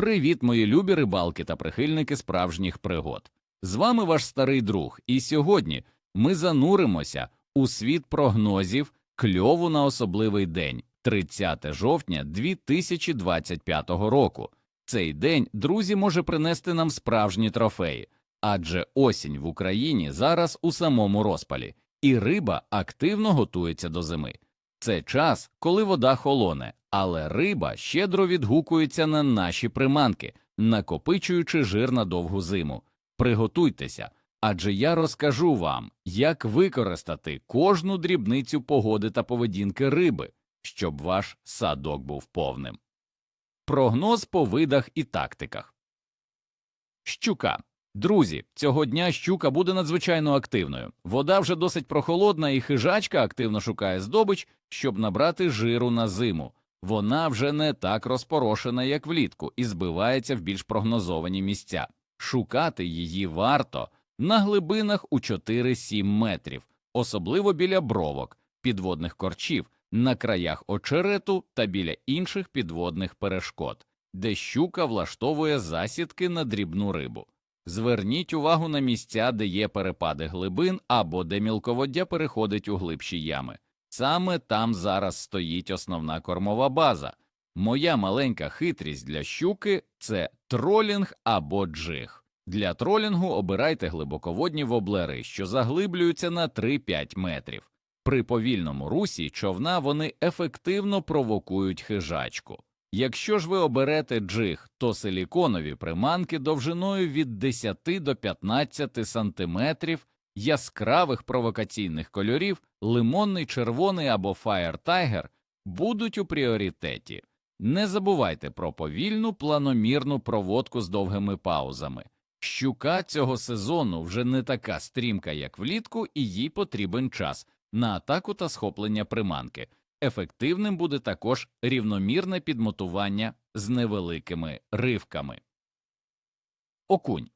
Привіт, мої любі рибалки та прихильники справжніх пригод. З вами ваш старий друг, і сьогодні ми зануримося у світ прогнозів кльову на особливий день, 30 жовтня 2025 року. Цей день, друзі, може принести нам справжні трофеї, адже осінь в Україні зараз у самому розпалі, і риба активно готується до зими. Це час, коли вода холоне, але риба щедро відгукується на наші приманки, накопичуючи жир на довгу зиму. Приготуйтеся, адже я розкажу вам, як використати кожну дрібницю погоди та поведінки риби, щоб ваш садок був повним. Прогноз по видах і тактиках. Щука. Друзі, цього дня щука буде надзвичайно активною. Вода вже досить прохолодна, і хижачка активно шукає здобич, щоб набрати жиру на зиму. Вона вже не так розпорошена, як влітку, і збивається в більш прогнозовані місця. Шукати її варто на глибинах у 4-7 метрів, особливо біля бровок, підводних корчів, на краях очерету та біля інших підводних перешкод, де щука влаштовує засідки на дрібну рибу. Зверніть увагу на місця, де є перепади глибин або де мілководдя переходить у глибші ями. Саме там зараз стоїть основна кормова база. Моя маленька хитрість для щуки це тролінг або джиг. Для тролінгу обирайте глибоководні воблери, що заглиблюються на 3-5 метрів. При повільному русі човна вони ефективно провокують хижачку. Якщо ж ви оберете джиг, то силіконові приманки довжиною від 10 до 15 сантиметрів, яскравих провокаційних кольорів, лимонний, червоний або Fire Tiger будуть у пріоритеті. Не забувайте про повільну планомірну проводку з довгими паузами. Щука цього сезону вже не така стрімка, як влітку, і їй потрібен час на атаку та схоплення приманки. Ефективним буде також рівномірне підмотування з невеликими ривками. Окунь.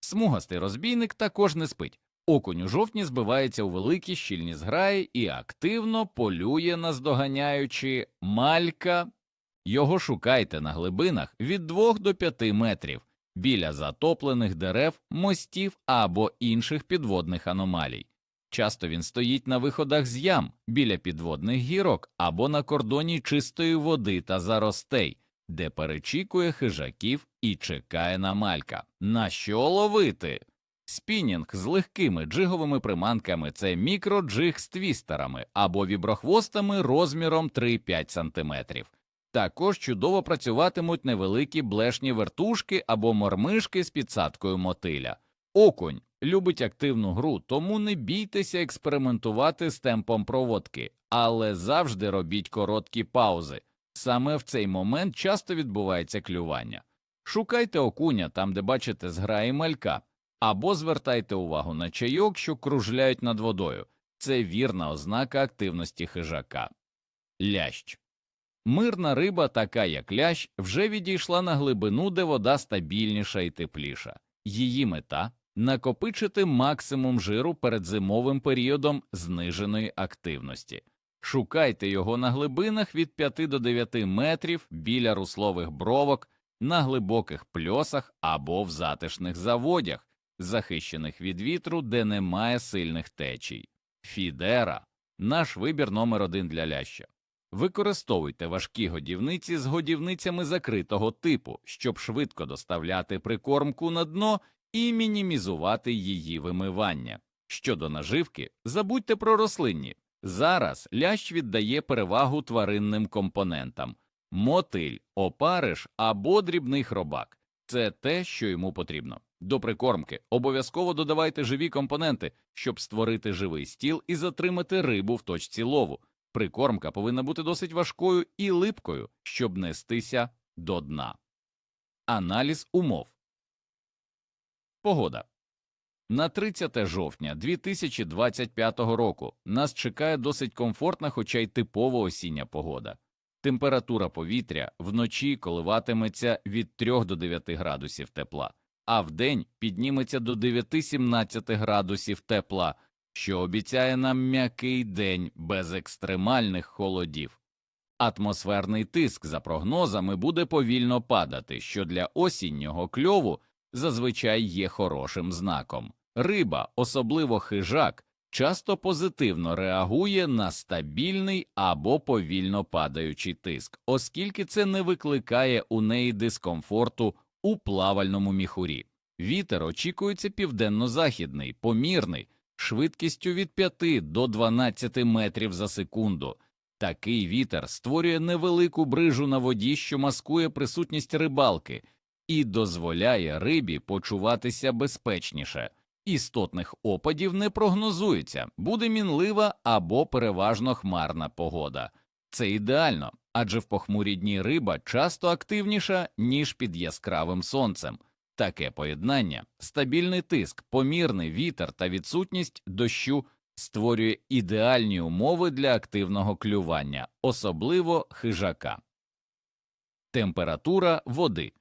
Смугастий розбійник також не спить. Окунь у жовтні збивається у великі щільні зграї і активно полює, наздоганяючи малька. Його шукайте на глибинах від 2 до 5 метрів біля затоплених дерев, мостів або інших підводних аномалій. Часто він стоїть на виходах з ям біля підводних гірок або на кордоні чистої води та заростей, де перечікує хижаків і чекає на малька. На що ловити? Спінінг з легкими джиговими приманками це мікроджиг з твістерами або віброхвостами розміром 3-5 см. Також чудово працюватимуть невеликі блешні вертушки або мормишки з підсадкою мотиля. Окунь любить активну гру, тому не бійтеся експериментувати з темпом проводки, але завжди робіть короткі паузи. Саме в цей момент часто відбувається клювання. Шукайте окуня там, де бачите зграї малька, або звертайте увагу на чайок, що кружляють над водою. Це вірна ознака активності хижака. Лящ. Мирна риба, така як лящ, вже відійшла на глибину, де вода стабільніша і тепліша. Її мета накопичити максимум жиру перед зимовим періодом зниженої активності. Шукайте його на глибинах від 5 до 9 метрів біля руслових бровок, на глибоких пльосах або в затишних заводях, захищених від вітру, де немає сильних течій. Фідера наш вибір номер один для ляща. Використовуйте важкі годівниці з годівницями закритого типу, щоб швидко доставляти прикормку на дно і мінімізувати її вимивання. Щодо наживки, забудьте про рослинні. Зараз лящ віддає перевагу тваринним компонентам мотиль, опариш або дрібний хробак це те, що йому потрібно. До прикормки обов'язково додавайте живі компоненти, щоб створити живий стіл і затримати рибу в точці лову. Прикормка повинна бути досить важкою і липкою, щоб нестися до дна. Аналіз умов Погода на 30 жовтня 2025 року нас чекає досить комфортна, хоча й типова осіння погода. Температура повітря вночі коливатиметься від 3 до 9 градусів тепла, а вдень підніметься до 9-17 градусів тепла, що обіцяє нам м'який день без екстремальних холодів. Атмосферний тиск за прогнозами буде повільно падати, що для осіннього кльову зазвичай є хорошим знаком. Риба, особливо хижак, часто позитивно реагує на стабільний або повільно падаючий тиск, оскільки це не викликає у неї дискомфорту у плавальному міхурі. Вітер очікується південно-західний, помірний, швидкістю від 5 до 12 метрів за секунду. Такий вітер створює невелику брижу на воді, що маскує присутність рибалки, і дозволяє рибі почуватися безпечніше. Істотних опадів не прогнозується, буде мінлива або переважно хмарна погода. Це ідеально, адже в похмурі дні риба часто активніша, ніж під яскравим сонцем. Таке поєднання, стабільний тиск, помірний вітер та відсутність дощу створює ідеальні умови для активного клювання, особливо хижака. Температура води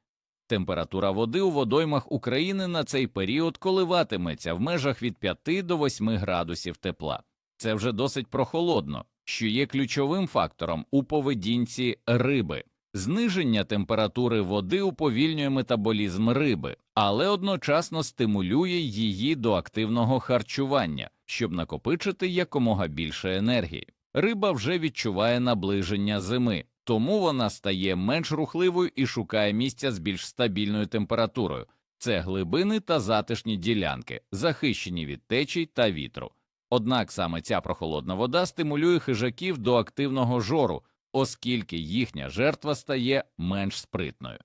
Температура води у водоймах України на цей період коливатиметься в межах від 5 до 8 градусів тепла. Це вже досить прохолодно, що є ключовим фактором у поведінці риби. Зниження температури води уповільнює метаболізм риби, але одночасно стимулює її до активного харчування, щоб накопичити якомога більше енергії. Риба вже відчуває наближення зими, тому вона стає менш рухливою і шукає місця з більш стабільною температурою. Це глибини та затишні ділянки, захищені від течій та вітру. Однак саме ця прохолодна вода стимулює хижаків до активного жору, оскільки їхня жертва стає менш спритною.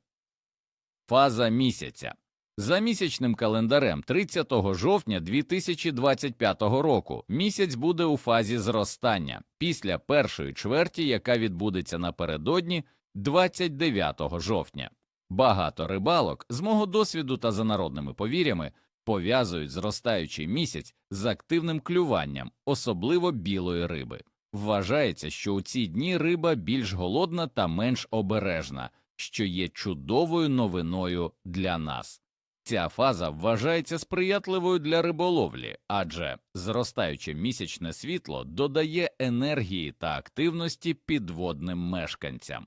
Фаза місяця за місячним календарем 30 жовтня 2025 року місяць буде у фазі зростання після першої чверті, яка відбудеться напередодні 29 жовтня. Багато рибалок з мого досвіду та за народними повір'ями пов'язують зростаючий місяць з активним клюванням, особливо білої риби. Вважається, що у ці дні риба більш голодна та менш обережна, що є чудовою новиною для нас. Ця фаза вважається сприятливою для риболовлі, адже зростаюче місячне світло додає енергії та активності підводним мешканцям.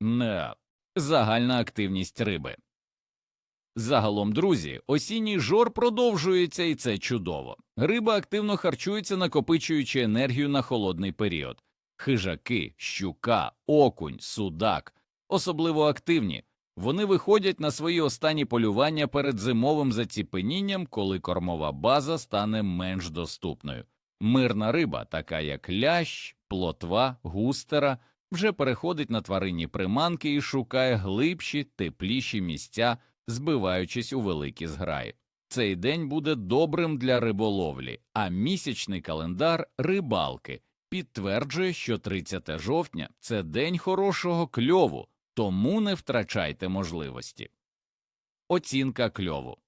Не. Загальна активність риби. Загалом, друзі, осінній жор продовжується, і це чудово. Риба активно харчується, накопичуючи енергію на холодний період. Хижаки, щука, окунь, судак особливо активні. Вони виходять на свої останні полювання перед зимовим заціпенінням, коли кормова база стане менш доступною. Мирна риба, така як лящ, плотва, густера, вже переходить на тваринні приманки і шукає глибші, тепліші місця, збиваючись у великі зграї. Цей день буде добрим для риболовлі, а місячний календар рибалки підтверджує, що 30 жовтня це день хорошого кльову, тому не втрачайте можливості. Оцінка кльову.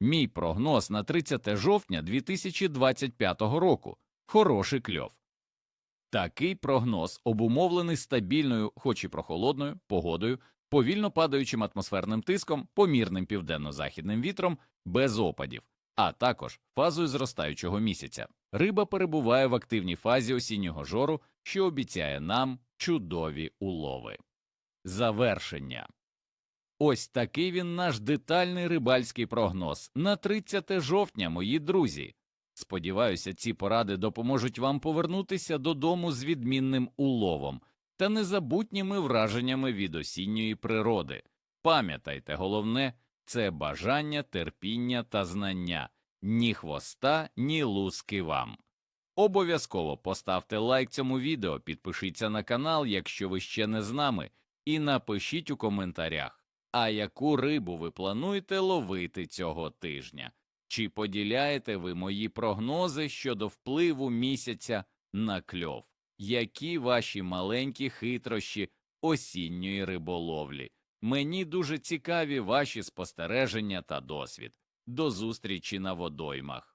Мій прогноз на 30 жовтня 2025 року хороший кльов. Такий прогноз обумовлений стабільною, хоч і прохолодною, погодою, повільно падаючим атмосферним тиском, помірним південно-західним вітром, без опадів, а також фазою зростаючого місяця. Риба перебуває в активній фазі осіннього жору, що обіцяє нам чудові улови. Завершення. Ось такий він наш детальний рибальський прогноз на 30 жовтня, мої друзі. Сподіваюся, ці поради допоможуть вам повернутися додому з відмінним уловом та незабутніми враженнями від осінньої природи. Пам'ятайте, головне це бажання, терпіння та знання, ні хвоста, ні луски вам. Обов'язково поставте лайк цьому відео, підпишіться на канал, якщо ви ще не з нами, і напишіть у коментарях, а яку рибу ви плануєте ловити цього тижня. Чи поділяєте ви мої прогнози щодо впливу місяця на кльов? Які ваші маленькі хитрощі осінньої риболовлі? Мені дуже цікаві ваші спостереження та досвід. До зустрічі на водоймах.